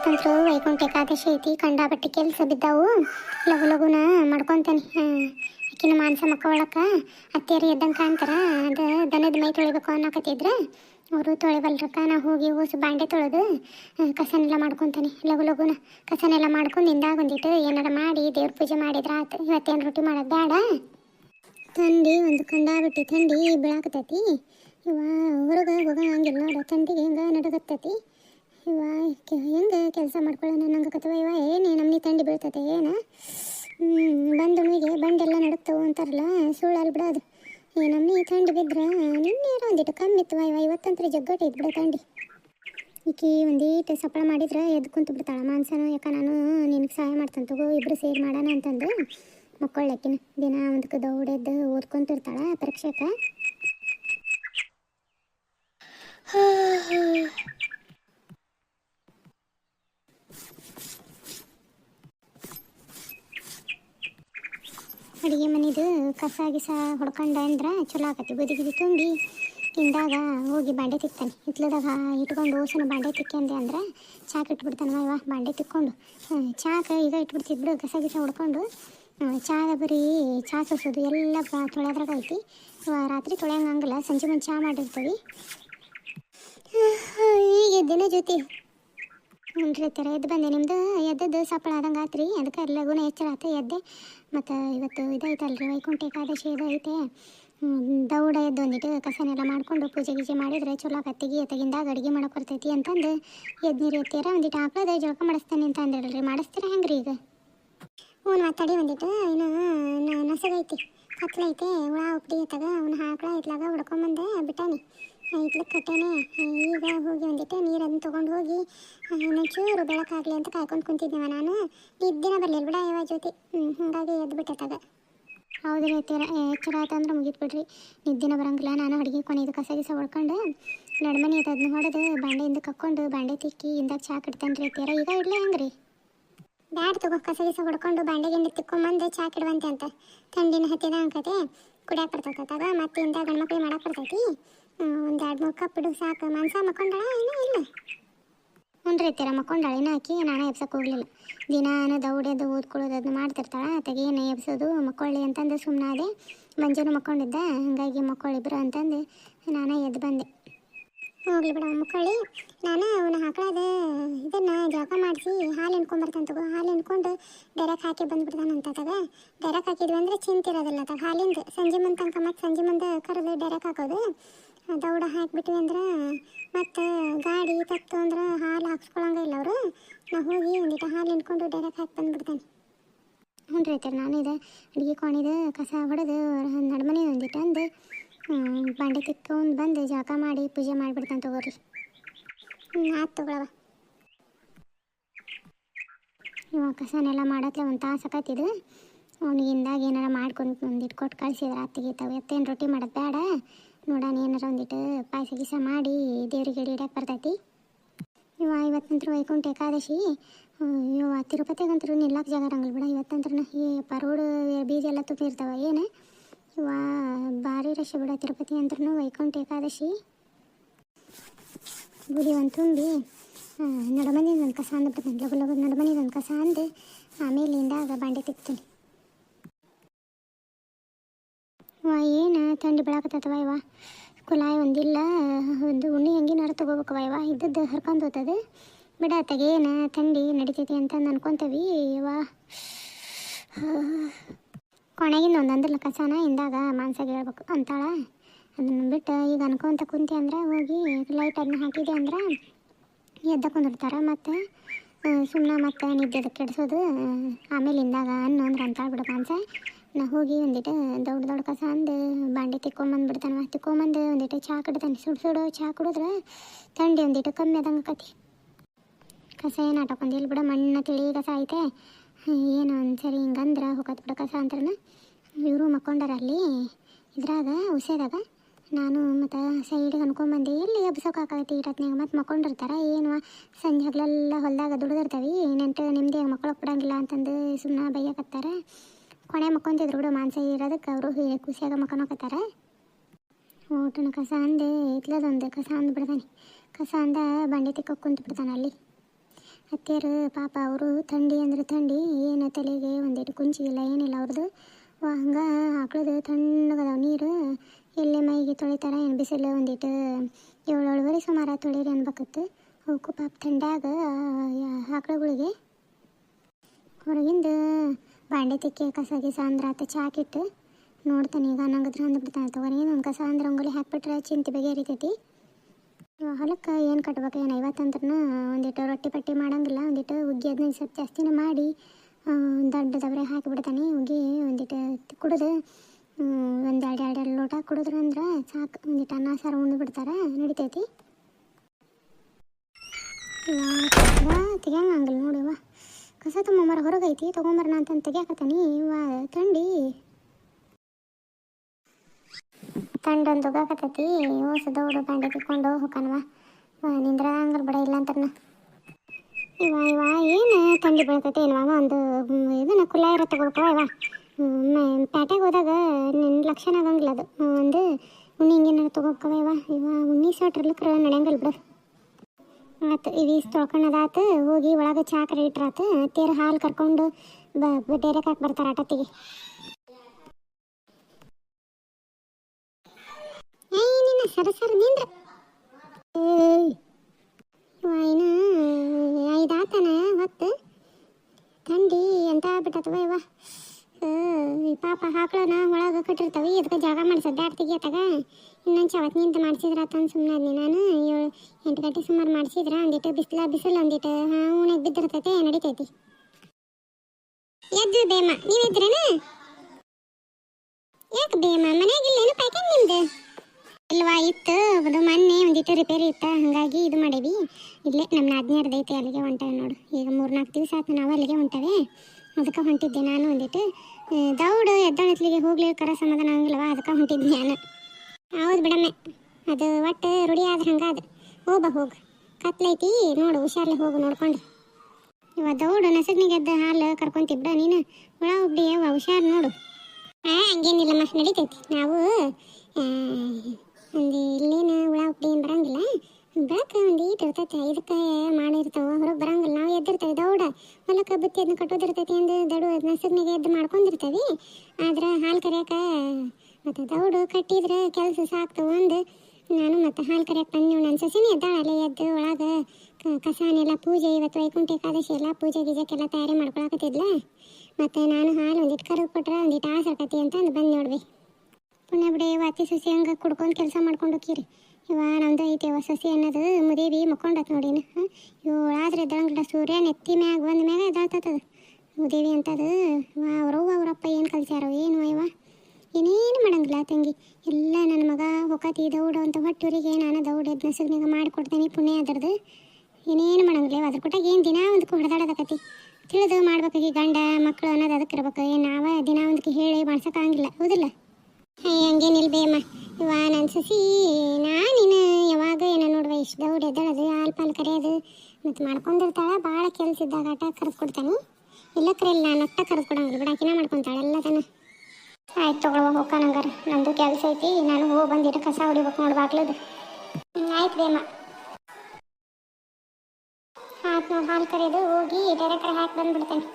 ಇವತ್ತಂತೂ ವೈಕುಂಠ ಏಕಾದಶಿ ಐತಿ ಕಂಡಾಬಟ್ಟಿ ಕೆಲಸ ಬಿದ್ದಾವು. ಲಘು ಲಘುನ ಮಾಡ್ಕೊತಾನೆ. ಆಕಿನ ಮಾಂಸ ಮಕ್ಕಳಕ್ಕ ಅತ್ತೇರಿ ಎದ್ದಂಗೆ ಕಾಣ್ತಾರ. ಅದು ದನದ ಮೈ ತೊಳಿಬೇಕು ಅನ್ನಕತ್ತಿದ್ರೆ ಅವರು ತೊಳಿಬಲ್ರಕ್ಕ ನಾ ಹೋಗಿ ಓಸು ಬಾಂಡೆ ತೊಳೆದು ಕಸನೆಲ್ಲ ಮಾಡ್ಕೊತಾನೆ. ಲಘು ಲಘುನ ಕಸನೆಲ್ಲ ಮಾಡ್ಕೊಂಡು ನಿಂದಾಗ ಬಂದಿಟ್ಟು ಏನಾರ ಮಾಡಿ ದೇವ್ರ ಪೂಜೆ ಮಾಡಿದ್ರೆ ಆತು. ಇವತ್ತೇನು ರೊಟ್ಟಿ ಮಾಡೋದು ಬೇಡ ಥಂಡಿ ಒಂದು ಕಂಡಾಬಿಟ್ಟು ಥಂಡಿ ಬೀಳಾಕತ್ತೈತಿ ಇವ ಹೊರಗೆ ಹೋಗಂಗಿಲ್ಲ ನೋಡ, ತಂದಿಗೆ ಹಿಂಗೆ ನಡಗತ್ತೈತಿ ಇವ ಹೆಂಗೆ ಕೆಲಸ ಮಾಡ್ಕೊಳ್ಳೋಣ ನಂಗೆ ಕತ್ವ ಇವ? ಏನೇ ನಮ್ಮನೆ ತಂಡಿ ಬೀಳ್ತೈತೆ, ಏನು? ಮೀಗೆ ಬಂಡೆಲ್ಲ ನಡುಕ್ತವು ಅಂತಾರಲ್ಲ ಸುಳ್ಳಲ್ಲಿ ಬಿಡೋದು. ಏ ನಮ್ಮನೆ ತಂಡಿ ಬಿದ್ರೆ, ನಿನ್ನೆ ಒಂದಿಟ್ಟು ಕಮ್ಮಿ ಇತ್ತು ಇವ? ಇವತ್ತಂತ್ರ ಜಗ್ಗಟ್ಟು ಇದ್ಬಿಡ ತಂಡಿ. ಈಕಿ ಒಂದೀಟು ಸಪ್ಪಳ ಮಾಡಿದ್ರೆ ಎದ್ದು ಕುಂತು ಬಿಡ್ತಾಳೆ ಮಾನ್ಸನ ಯಾಕ ನಾನು ನಿನಗೆ ಸಹಾಯ ಮಾಡ್ತಾನೆ ತಗೋ ಇಬ್ಬರು ಸೇರಿ ಮಾಡೋಣ ಅಂತಂದು ಮಕ್ಕಳಕ್ಕಿನ ದಿನ ಒಂದಕ್ಕೆ ದೌಡೆದ್ದು ಓದ್ಕೊಂತಿರ್ತಾಳೆ ಪರೀಕ್ಷೆಗೆ ಅಡುಗೆ ಮನೆದು ಕಸ ಗಿಸ ಹೊಡ್ಕೊಂಡ ಅಂದ್ರೆ ಚಲೋ ಆಕತಿ ಬುದಿ ಗಿದಿ ತುಂಬಿ ಹೋಗಿ ಬಾಂಡೆ ತಿಕ್ತಾನೆ ಹಿತ್ಲದಾಗ ಇಟ್ಕೊಂಡು ಓಸನ ಬಾಂಡೆ ತಿಕ್ಕಂದೆ ಅಂದ್ರೆ ಚಾಕ್ ಇಟ್ಬಿಡ್ತಾನ ಇವ ಬಾಂಡೆ ತಿಕ್ಕೊಂಡು ಚಾಕ್ ಈಗ ಇಟ್ಬಿಡ್ತಿದ್ಬಿಡು ಕಸ ಗಿಸ ಹೊಡ್ಕೊಂಡು ಚಾದ ಬರೀ ಚಾ ಸೋಸೋದು ಎಲ್ಲ ತೊಳೆಯೋದ್ರಾಗ ಐತಿ ರಾತ್ರಿ ತೊಳೆಯಂಗಂಗಿಲ್ಲ ಸಂಜೆ ಮುಂದೆ ಚಾ ಮಾಡಿರ್ತೀವಿ ಈಗ ದಿನ ಜ್ಯೋತಿ ಹ್ಞೂ ರೀ ಎದ್ದು ಬಂದೆ ನಿಮ್ದು? ಎದ್ದದ್ದು ಸಪ್ಪಳ ಆದಂಗೆ ಆತ್ರಿ? ಅದಕ್ಕೆ ಲಗುನ ಎಚ್ಚರ ಆತ ಎದ್ದೆ. ಮತ್ತು ಇವತ್ತು ಇದೈತಲ್ರಿ, ವೈಕುಂಠ ಏಕಾದಶಿ ಇದು ಐತೆ. ದೌಡ ಎದ್ದು ಒಂದಿಟ್ಟು ಕಸನೆಲ್ಲ ಮಾಡಿಕೊಂಡು ಪೂಜೆ ಗೀಜೆ ಮಾಡಿದ್ರೆ ಚಲೋ ಕತ್ತಿಗೆ ತೆಗಿಂದಾಗ ಅಡುಗೆ ಮಾಡೋಕೆ ಬರ್ತೈತಿ ಅಂತಂದು ಎದ್ದು ನೀರು ಎತ್ತೀರ ಒಂದಿಟ್ಟು ಹಾಕೋದು ಜಳಕ ಮಾಡಿಸ್ತಾನೆ ಅಂತ ಅಂದ್ರಲ್ರಿ ಮಾಡಿಸ್ತೀರ ಹೆಂಗ್ರಿ ಈಗ? ಹ್ಞೂ ಮಾತಾಡಿ ಒಂದಿಟ್ಟು ಇನ್ನು ನಸಗೈತಿ, ಕತ್ಲೈತೆ, ಹುಳ ಉಪ್ಡಿ ಎತ್ತಾಗ, ಅವ್ನು ಹಾಕ್ಳ ಇತ್ಲಾಗ ಹುಡ್ಕೊಂಬಂದೆ ಬಿಟ್ಟಾನಿ. ಇತ್ಲಕ್ಕೆ ಕಟ್ಟೇನೆ ಈಗ ಹೋಗಿ ಒಂದಿಟ್ಟು ನೀರನ್ನು ತೊಗೊಂಡು ಹೋಗಿ ಚೂರು ಬೆಳಕಾಗಲಿ ಅಂತ ಕಾಯ್ಕೊಂಡು ಕುಂತಿದ್ದೇವ ನಾನು. ನಿದ್ದೆನ ಬರಲಿಲ್ಲ ಬಿಡ ಯಾವ ಜೊತೆ ಹಾಗಾಗಿ ಎದ್ದು ಬಿಟ್ಟತ್ತಾಗ ಹೌದು ರೀ ತೀರ ಎಚ್ಚರ ಆಯ್ತು ಅಂದ್ರೆ ಮುಗಿತು ಬಿಡ್ರಿ ನಿದ್ದೆನ ಬರಂಗಿಲ್ಲ ನಾನು ಅಡುಗೆ ಕೊನೆದು ಕಸ ಗಿಸ ಹೊಡ್ಕೊಂಡು ಐತೆ ಅದನ್ನ ಹೊಡೆದು ಬಾಂಡೆಯಿಂದ ಕಕ್ಕೊಂಡು ಬಾಂಡೆ ತಿಕ್ಕಿ ಇಂದ ಚಾ ಕಟ್ತಾನೆ ರೀ ತೀರ ಈಗ ಇಡ್ಲಿ ಹೆಂಗ್ರಿ? ಬ್ಯಾಡ್ ತಗೋ ಕಸ ಗಿಸ ಹೊಡ್ಕೊಂಡು ಬಾಂಡೆ ಗಿಂಡಿ ತಿಕ್ಕೊಂಬಂದು ಚಾ ಕಿಡುವಂತೆ ಅಂತ. ಥಂಡಿನ ಹತ್ತಿದ ಅನ್ಕತೆ ಕುಡಿಯಕ್ಕೆ ಅದಾಗ ಮತ್ತೆ ಇಂದ ಗಂಡ್ಮಕ್ಳಿಗೆ ಮಾಡಕ್ಕೆ ಬರ್ತೈತಿ. ಒಂದು ಎರಡು ಮೂರು ಕಪ್ ಇಡು, ಸಾಕು. ಮನ್ಸ ಮಕ್ಕೊಂಡಾಳ ಏನೋ ಇಲ್ಲ. ಹ್ಞೂ ತೀರ ಮಕ್ಕೊಂಡಾಳ ಏನೋ ಆಕಿ ನಾನು ಎಬ್ಸಕ್ಕೆ ಹೋಗ್ಲಿಲ್ಲ. ದಿನಾನು ದೌಡೆದು ಓದ್ಕೊಳ್ಳೋದು ಅದನ್ನ ಮಾಡ್ತಿರ್ತಾಳೆ. ತೆಗೇನು ಎಬ್ಸೋದು ಮಕ್ಕೊಳ್ಳಿ ಅಂತಂದು ಸುಮ್ಮನಾದೆ ಮಂಜನು ಮಕ್ಕೊಂಡಿದ್ದ. ಹಾಗಾಗಿ ಮಕ್ಕಳಿಬ್ರು ಅಂತಂದು. ನಾನೇ ಎದ್ದು ಬಂದೆ. ಹೋಗ್ಲಿ ಬಿಡ ಮಕ್ಕೊಳ್ಳಿ ನಾನು ಅವನ ಹಾಕೊಳ್ಳೋದು ಇದನ್ನ ಜಳಕ ಮಾಡಿಸಿ, ಹಾಲು ಹಿಂಡ್ಕೊಂಬರ್ತಾನೆ ತಗೋ. ಹಾಲು ಹಿಂಡ್ಕೊಂಡು ಡೈರೆಕ್ಟ್ ಹಾಕಿ ಬಂದ್ಬಿಡ್ತಾನೆ ಅಂತ ತಗ ಡೈರೆಕ್ಟ್ ಹಾಕಿದ್ವಿ ಅಂದ್ರೆ ಚಿಂತಿರೋದಿಲ್ಲ ತಗ ಹಾಲಿಂದ. ಸಂಜೆ ಮುಂದೆ ತನಕ ಮತ್ತೆ ಸಂಜೆ ಮುಂದೆ ಕರೆದು ಡೈರೆಕ್ಟ್ ಹಾಕೋದು. ದೌಡ ಹಾಕಿಬಿಟ್ವಿ ಅಂದ್ರೆ ಮತ್ತು ಗಾಡಿ ತತ್ತು ಅಂದ್ರೆ ಹಾಲು ಹಾಕ್ಸ್ಕೊಳಂಗಿಲ್ಲ ಅವರು. ನಾ ಹೋಗಿ ಒಂದಿಟ್ಟು ಹಾಲು ಹಿಂಡ್ಕೊಂಡು ಡೈರೆಕ್ಟ್ ಹಾಕಿ ಬಂದ್ಬಿಡ್ತಾನೆ ಹ್ಞೂ ರೀ ಆಯ್ತು ನಾನು ಇದು. ಅಡುಗೆ ಕೋಣಿದು ಕಸ ಹೊಡೆದು ನಡ್ಮನೆ ಒಂದಿಟ್ಟು ಅಂದು ಬಾಂಡೆ ತಿಕ್ಕೊಂಡು ಬಂದು ಜಳಕ ಮಾಡಿ ಪೂಜೆ ಮಾಡಿಬಿಡ್ತಾನೆ ತಗೋರಿ. ಹ್ಞೂ ಆಯ್ತು ತಗೊಳವ ಇವಾಗ ಕಸನೆಲ್ಲ ಮಾಡತ್ಲೆ ಒಂದು ತಾಸು ಆಕತ್ತಿದ್ದು ಅವ್ನಿಗೆ ಇಂದಾಗ ಏನಾರ ಮಾಡ್ಕೊಂಡು ಒಂದಿಟ್ಟು ಕೊಟ್ಟು ಅತ್ತಿಗೆ ತಾವು ಎತ್ತೇನು ರೊಟ್ಟಿ ಮಾಡೋದು ಬೇಡ ನೋಡೋಣ ಏನಾರ ಒಂದಿಟ್ಟು ಪಾಯಸ ಗೀಸ ಮಾಡಿ ದೇವ್ರಿಗೆ ಎಡಿ ಇಡಕ್ಕೆ ಬರ್ತೈತಿ. ಇವ ಇವತ್ತಂತರೂ ವೈಕುಂಠ ಏಕಾದಶಿ. ಇವ ತಿರುಪತಿಗಂತರೂ ನಿಲ್ಲಕ್ಕೆ ಜಾಗ ಇರಂಗಿಲ್ಲ ಬಿಡ ಇವತ್ತಂತ್ರ ಈ ಪರೋಡು ಬೀಜ ಎಲ್ಲ ತುಂಬಿರ್ತಾವ ಏನು? ಇವ ಭಾರಿ ರಶ್ ಬಿಡ ತಿರುಪತಿ ಅಂದ್ರೂ ವೈಕುಂಠ ಏಕಾದಶಿ. ಗುಡಿ ಒಂದು ತುಂಬಿ ನಡಮನಿದ ಒಂದು ಕಸ ಅಂದ್ಬಿಡ್ತಾನೆ ಲಗು ಲಗು ನಡಮನಿದ ಒಂದು ಕಸ ಅಂದು ಬಾಂಡೆ ತಿಕ್ತೀನಿ. ವಾ ಏನು ಥಂಡಿ ಬೆಳಕತ್ತವ ಇವ? ಕುಲಾಯಿ ಒಂದಿಲ್ಲ, ಒಂದು ಉಣ್ಣಿ ಹೆಂಗಿನಾರು ತಗೋಬೇಕವ ಇವ? ಇದ್ದದ್ದು ಹರ್ಕೊಂಡು ಹೋಗ್ತದೆ ಬಿಡ ತೆಗೇನ ಥಂಡಿ ನಡಿತೈತಿ ಅಂತ ಅನ್ಕೊತೀವಿ ಇವ. ಕೊನೆಗಿಂದ ಒಂದು ಅಂದ್ರೆ ಕಸನ ಇಂದಾಗ ಮಾನ್ಸಾಗಿ ಹೇಳ್ಬೇಕು, ಅಂತಾಳ. ಅದನ್ನು ಬಿಟ್ಟು ಈಗ ಅನ್ಕೊಂತ ಕುಂತಿ ಅಂದ್ರೆ ಹೋಗಿ ಲೈಟ್ ಅದನ್ನ ಹಾಕಿದೆ ಅಂದ್ರೆ ಎದ್ದ ಕುಂದಿರ್ತಾರೆ ಮತ್ತು ಸುಮ್ಮನೆ ಮತ್ತೆ ನಿದ್ದೆದ ಕೆಡಿಸೋದು ಆಮೇಲೆ ಇಂದಾಗ ಅನ್ನು ಅಂದ್ರೆ ಅಂತಾಳ ಬಿಡು ಮಾನ್ಸ. ನಾ ಹೋಗಿ ಒಂದಿಟ್ಟು ದೊಡ್ಡ ದೊಡ್ಡ ಕಸ ಅಂದು ಬಾಂಡೆ ತಿಕ್ಕೊಂಬಂದು ತಿಕ್ಕೊಂಬಂದು ಒಂದಿಟ್ಟು ಚಾ ಕಡ್ತಾನೆ. ಸುಡು ಸುಡು ಚಹಾ ಕುಡಿದ್ರೆ ಥಂಡಿ ಒಂದಿಟ್ಟು ಕಮ್ಮಿ ಆದಂಗೆ ಆಕತಿ. ಕಸ ಏನು ಆಟಕ್ಕೊಂದಿಲ್ಲ ಬಿಡ, ಮಣ್ಣ ತಿಳಿ ಕಸ ಐತೆ. ಏನು ಒಂದ್ಸರಿ ಹಿಂಗಂದ್ರೆ ಹೋಗತ್ ಬಿಡ ಕಸ ಅಂತಾರನ. ಇವರು ಮಕ್ಕೊಂಡಾರ ಅಲ್ಲಿ. ಇದ್ರಾಗ ಉಸೇದಾಗ ನಾನು ಮತ್ತು ಸೈಡಿಗೆ ಅನ್ಕೊಂಬಂದೆ, ಎಲ್ಲಿ ಎಬ್ಸೋಕಾಗೈತಿ ಇರತ್ನಾಗ ಮತ್ತು ಮಕ್ಕೊಂಡಿರ್ತಾರೆ ಏನು ಸಂಜೆ ಹಗಲೆಲ್ಲ ಹೊಲದಾಗ ದುಡಿದಿರ್ತಾವೆ, ನೆಂಟು ನಿಮ್ಮದೇ ಮಕ್ಕಳು ಬಿಡಂಗಿಲ್ಲ ಅಂತಂದು ಸುಮ್ಮನೆ ಬೈಯಕತ್ತಾರೆ. ಕೊನೆ ಮಕ್ಕೊಂತಿದ್ರು ಬಿಡು ಮಾನ್ಸ ಇರೋದಕ್ಕೆ ಅವರು ಖುಷಿಯಾಗ ಮಕ್ಕೊಂಡೋಗ್ತಾರೆ ಊಟನ ಕಸ ಅಂದೆ ಇತ್ಲದೊಂದು ಕಸ ಅಂದ್ಬಿಡ್ತಾನೆ ಕಸ ಅಂದ ಬಂಡೆ ತಿಕ್ಕ ಕುಂತು ಬಿಡ್ತಾನೆ ಅಲ್ಲಿ. ಅತ್ತೆಯರು ಪಾಪ ಅವರು ಥಂಡಿ ಅಂದ್ರೆ ಥಂಡಿ, ಏನು ತಲೆಗೆ ಒಂದಿಟ್ಟು ಕುಂಚಿಗಿಲ್ಲ ಏನಿಲ್ಲ ಅವ್ರದ್ದು ಹಂಗೆ ಆಕಳದು ತಣ್ಣಗದಾವ ನೀರು. ಎಲ್ಲೇ ಮೈಗೆ ತೊಳಿತಾರೆ, ಏನು ಬಿಸಿಲು ಒಂದಿಟ್ಟು ಏಳು ಏಳುವರೆ ಸುಮಾರು ತೊಳೀರಿ ಅನ್ಬೇಕತ್ತು. ಅವಕ್ಕೂ ಪಾಪ ಥಂಡ್ಯಾಗ ಆಕಳುಗಳಿಗೆ. ಹೊರಗಿಂದ ಬಾಂಡೆ ತಿಕ್ಕಿ ಕಸ ಗಿಸ ಅಂದ್ರೆ ಆತ ಚಾಕಿಟ್ಟು ನೋಡ್ತಾನೆ. ಈಗ ನಂಗದ್ರ ಅಂದ್ಬಿಡ್ತಾನೆ ತಗೋರಿ ಒಂದು ಕಸ ಅಂದ್ರೆ ರಂಗೋಲಿ ಹಾಕ್ಬಿಟ್ರೆ ಚಿಂತೆ ಬಗೆಹರಿತೈತಿ ಹೊಲಕ್ಕೆ ಏನು ಕಟ್ಬೇಕು ಏನು ಐವತ್ತಂದ್ರೂ ಒಂದಿಟ್ಟು ರೊಟ್ಟಿ ಪಟ್ಟಿ ಮಾಡಂಗಿಲ್ಲ. ಒಂದಿಟ್ಟು ಉಗ್ಗಿ ಹದಿನೈದು ಸ್ವಲ್ಪ ಜಾಸ್ತಿನೇ ಮಾಡಿ ದೊಡ್ಡ ದಬ್ರೆ ಹಾಕಿಬಿಡ್ತಾನೆ. ಉಗ್ಗಿ ಒಂದಿಟ್ಟು ಕುಡಿದು ಒಂದು ಎರಡು ಎರಡು ಎರಡು ಲೋಟ ಕುಡಿದ್ರು ಅಂದ್ರೆ ಸಾಕು. ಒಂದಿಟ್ಟು ಅನ್ನ, ಸಾರು ಉಂಡು ಬಿಡ್ತಾರೆ. ನಡಿತೈತಿ? ತೆಗಿಯಂಗಿಲ್ಲ ನೋಡಿ ಕಸ ತುಂಬ ಹೊರಗೈತಿ, ತೊಗೊಂಬರೋಣ ಅಂತಂದು ತೆಗಿಯಾಕತ್ತಾನಿ. ಇವ ಥಂಡಿ ತಂಡೊಂದು ಹೋಗಾಕತ್ತೈತಿ ಓಸ ದೌಡು ಬಾಂಡೆ ತಿಕ್ಕೊಂಡು ಹೋಗ್ಕನ್ವ ನಿಂದ್ರ ಹಂಗಲ್ ಬಿಡ ಇಲ್ಲ ಅಂತನ ಇವ ಇವ ಏನು ತಂಡಿ ಬೀಳ್ತೈತಿ ಇಲ್ವಾ ಒಂದು ಇದನ್ನ ಕುಲ್ಲ ಇರೋ ತಗೊಳ್ಕವ ಇವ ಪ್ಯಾಟೆಗೆ ಹೋದಾಗ ನಿನ್ನ ಲಕ್ಷಣ ಆಗಂಗಿಲ್ಲ ಅದು. ಒಂದು ಉಣ್ಣಿ ಹಿಂಗೇನಾರು ತಗೋಕವ ಇವ ಇವ ಉಣ್ಣಿ ಸಟ್ರಲಿಕ್ರ ನಡೆಯಂಗಿಲ್ಲ ಬಿಡು. ಆತು ಇವೀಸ್ ತೊಳ್ಕೊಂಡದಾತು, ಹೋಗಿ ಒಳಗೆ ಚಾಕ್ರೆ ಇಟ್ರಾತು, ತೇರು ಹಾಲು ಕರ್ಕೊಂಡು ಬ ಡೇರೆಕ್ ಹಾಕಿ ಬರ್ತಾರೆ ಆಟತ್ತಿಗೆ ಸರ ಸರ, ನಿಂದ್ರ. ಐದಾತನ, ಹೊತ್ತು. ತಂಡಿ ಎಂತ ಆಗ್ಬಿಟ್ಟತ್ವ ಇವ ಪಾಪ ಹಾಕ್ಳನ ಒಳಗೆ ಕಟ್ಟಿರ್ತಾವೆ ಇದಕ್ಕೆ ಜಾಗ ಮಾಡಿಸೋದು ದಾಟ್ ತೆಗಿಯತ್ತಾಗ? ಇನ್ನೊಂದು ನಿಂತ ಮಾಡಿಸಿದ್ರ ತಂದು ಸುಮ್ಮನೆ ಅದ್ನಿ ನಾನು. ಏಳು, ಎಂಟು ಗಂಟೆ ಸುಮಾರು ಮಾಡಿಸಿದ್ರ, ಒಂದಿಟ್ಟು ಬಿಸಿಲ ಬಿಸಿಲು ಒಂದಿಟ್ಟು, ಹಾಂ ಉಣಿಗೆ ಬಿದ್ದಿರ್ತೈತೆ, ನಡಿತೈತಿ. ಎದ್ದು ಬೇಮ ನೀವು ಇದ್ರೇನ ಯಾಕೆ ಬೇಮ ಮನೆಯಾಗಿಲ್ಲೇನು ಪ್ಯಾಕಿಂಗ್ ನಿಮ್ದು? ಇಲ್ವಾ, ಇತ್ತು, ಅದು ಮೊನ್ನೆ ಒಂದಿಟ್ಟು ರಿಪೇರಿ ಇತ್ತು, ಹಾಗಾಗಿ ಇದು ಮಾಡೇವಿ. ಇಲ್ಲೇ ನಮ್ಮ ನಾದ್ನಿಯರ್ದೈತೆ ಅಲ್ಲಿಗೆ ಹೊಂಟವೆ ನೋಡು. ಈಗ ಮೂರ್ನಾಲ್ಕು ದಿವಸ ಆಯ್ತು ನಾವು ಅಲ್ಲಿಗೆ ಹೊಂಟವೆ. ಅದಕ್ಕೆ ಹೊಂಟಿದ್ದೆ ನಾನು ಅಂದಿಟ್ಟು ದೌಡ ಎದ್ದಾಳತ್ಲಿಗೆ ಹೋಗ್ಲಿ, ಕರ ಸಮಾಧಾನ ಆಗಂಗಿಲ್ಲವ ಅದಕ್ಕೆ ಹೊಂಟಿದ್ದೆ ನಾನು. ಹೌದು ಬಿಡಮ್ಮೆ, ಅದು ಒಟ್ಟು ರೂಢಿ ಆದ್ರೆ ಹಂಗಾದ ಹೋಗ ಹೋಗು. ಕತ್ಲೈತಿ, ನೋಡು, ಹುಷಾರ್ಲಿ ಹೋಗು, ನೋಡ್ಕೊಂಡು. ಇವ ದೌಡು ನಸಗ್ನಿಗೆ ಎದ್ದ ಹಾಲು ಕರ್ಕೊಂತಿಬ್ಡ ನೀನು? ಹುಳ ಒಬ್ಬಡಿ ಅವ ಹುಷಾರು ನೋಡು. ಆ ಹಂಗೇನಿಲ್ಲಮ್ಮ, ನಡೀತೈತಿ. ನಾವು ಒಂದು ಇಲ್ಲೇನು ಹುಳ ಹುಬ್ಬಿ ಏನು ಬರಂಗಿಲ್ಲ. ಬೆಳಕು ಒಂದು ಈಟ್ ಇರ್ತೈತೆ ಇದಕ್ಕೆ ಮಾಡಿರ್ತಾವ ಹೊರಗೆ ಬರಂಗಿಲ್ಲ ನಾವು ಎದ್ದಿರ್ತೇವೆ ದೌಡ ಹೊಲಕ್ಕೆ ಬುತ್ತಿ ಅದನ್ನ ಕಟ್ಟೋದಿರ್ತೈತಿ ಎಂದು ದಡು ನಸಗ್ನಿಗೆ ಎದ್ದು ಮಾಡ್ಕೊಂಡಿರ್ತೀವಿ ಆದ್ರೆ ಹಾಲು ಕರಿಯಾಕ ಮತ್ತು ದೌಡು ಕಟ್ಟಿದ್ರೆ ಕೆಲಸ ಸಾಕ್ತು ಒಂದು ನಾನು ಮತ್ತು ಹಾಲು ಕರಿಯಕ್ಕೆ ಬಂದು ನನ್ನ ಸೊಸೆನೇ ಎದ್ದಾಳಲ್ಲ ಎದ್ದು ಒಳಗೆ ಕಸಾನೆಲ್ಲ ಪೂಜೆ ಇವತ್ತು ವೈಕುಂಠ ಏಕಾದಶಿ ಎಲ್ಲ ಪೂಜೆ ಗೀಜಕ್ಕೆಲ್ಲ ತಯಾರಿ ಮಾಡ್ಕೊಳಕತ್ತಿದ್ಲ ಮತ್ತು ನಾನು ಹಾಲು ಒಂದಿಟ್ಟು ಕರೆದು ಕೊಟ್ರೆ ಒಂದಿಟ್ಟು ಆಸಕತಿ ಅಂತ ಅಂದು ಬಂದು ನೋಡ್ವಿ ಪುಣ್ಯ ಬಿಡಿ ಅತಿ ಸೊಸೆ ಹಂಗೆ ಕುಡ್ಕೊಂಡು ಕೆಲಸ ಮಾಡ್ಕೊಂಡು ಹೋಗಿರಿ ಇವ ನಮ್ದು ಐತೆ ಸಸಿ ಅನ್ನೋದು ಮುದೇವಿ ಮಕ್ಕೊಂಡತ್ ನೋಡಿನ. ಇವಳಾದ್ರೆ ಎದ್ದಳಂಗಿಲ್ಲ ಸೂರ್ಯ ನೆತ್ತಿ ಮ್ಯಾಗ ಬಂದ ಮ್ಯಾಗ ಎದ್ದಾಳ್ತದ ಮುದೇವಿ ಅಂತದು ಅವ್ರವ್ವ, ಅವರಪ್ಪ ಏನು ಕಲ್ಸ್ಯಾರ ಏನು ಅಯ್ಯವ ಏನೇನು ಮಾಡಂಗಿಲ್ಲ ತಂಗಿ. ಎಲ್ಲ ನನ್ನ ಮಗ ಹೊಕತಿ ದೌಡು ಅಂತ ಹೊಟ್ಟೂರಿಗೆ ನಾನು ದೌಡು ಎದ್ದು ನಸುಗ್ನಾಗ ಮಾಡಿಕೊಡ್ತೇನೆ ಪುಣ್ಯ ಅದ್ರದ್ದು ಏನೇನು ಮಾಡಂಗಿಲ್ಲ ಅದ್ರ ಕೊಟ್ಟಾಗ ಏನು ದಿನ ಒಂದಕ್ಕೆ ಹೊಡೆದಾಡೋದಕತಿ ತಿಳಿದು ಮಾಡ್ಬೇಕಾಗಿ ಗಂಡ ಮಕ್ಕಳು ಅನ್ನೋದು ಅದಕ್ಕೆ ಇರ್ಬೇಕು. ಏನು ನಾವೇ ದಿನ ಒಂದಕ್ಕೆ ಹೇಳಿ ಮಾಡ್ಸೋಕ್ಕಾಗಿಲ್ಲ ಹೌದಿಲ್ಲ? ಅಯ್ಯ ಹಂಗೇನಿಲ್ಲ ಬೇಮ್ಮ ಇವ ನನ್ನ ಸಸಿ ನಾನಿನ ಯಾವಾಗ ಏನೋ ನೋಡುವ ಇಷ್ಟು ದೌಡ್ ಎದ್ದಳದು, ಹಾಲು ಪಾಲು ಕರೆಯೋದು. ಮತ್ತು ಮಾಡ್ಕೊಂಡಿರ್ತಾಳೆ ಭಾಳ ಕೆಲಸ ಇದ್ದಾಗ ಆಟ ಕರೆದು ಕೊಡ್ತಾನೆ ಇಲ್ಲ ಕರೆಯಲ್ಲ ನಾನು ಒಟ್ಟ ಕರೆದು ಕೊಡಂಗಿಲ್ಲ ಬಿಡಾಕಿನ ಮಾಡ್ಕೊತಾಳೆ ಎಲ್ಲ ಆಯ್ತು ತಗೊಳ್ಳುವ ಹೋಗ್ಕಾನಂಗಾರ ನಂದು ಕೆಲಸ ಐತಿ, ನಾನು ಹೋಗಿ ಬಂದಿಟ್ಟು ಕಸ ಹೊಡಿಬೇಕು ನೋಡಿ ಬಾಗ್ಲದು. ಆಯ್ತು ಬೇಮ್ಮ ಆಯ್ತು ನೋಡಿ ಹಾಲು ಕರೆಯೋದು, ಹೋಗಿ ಡೈರೆಕ್ಟ್ ಹಾಕಿ ಬಂದ್ಬಿಡ್ತೇನೆ.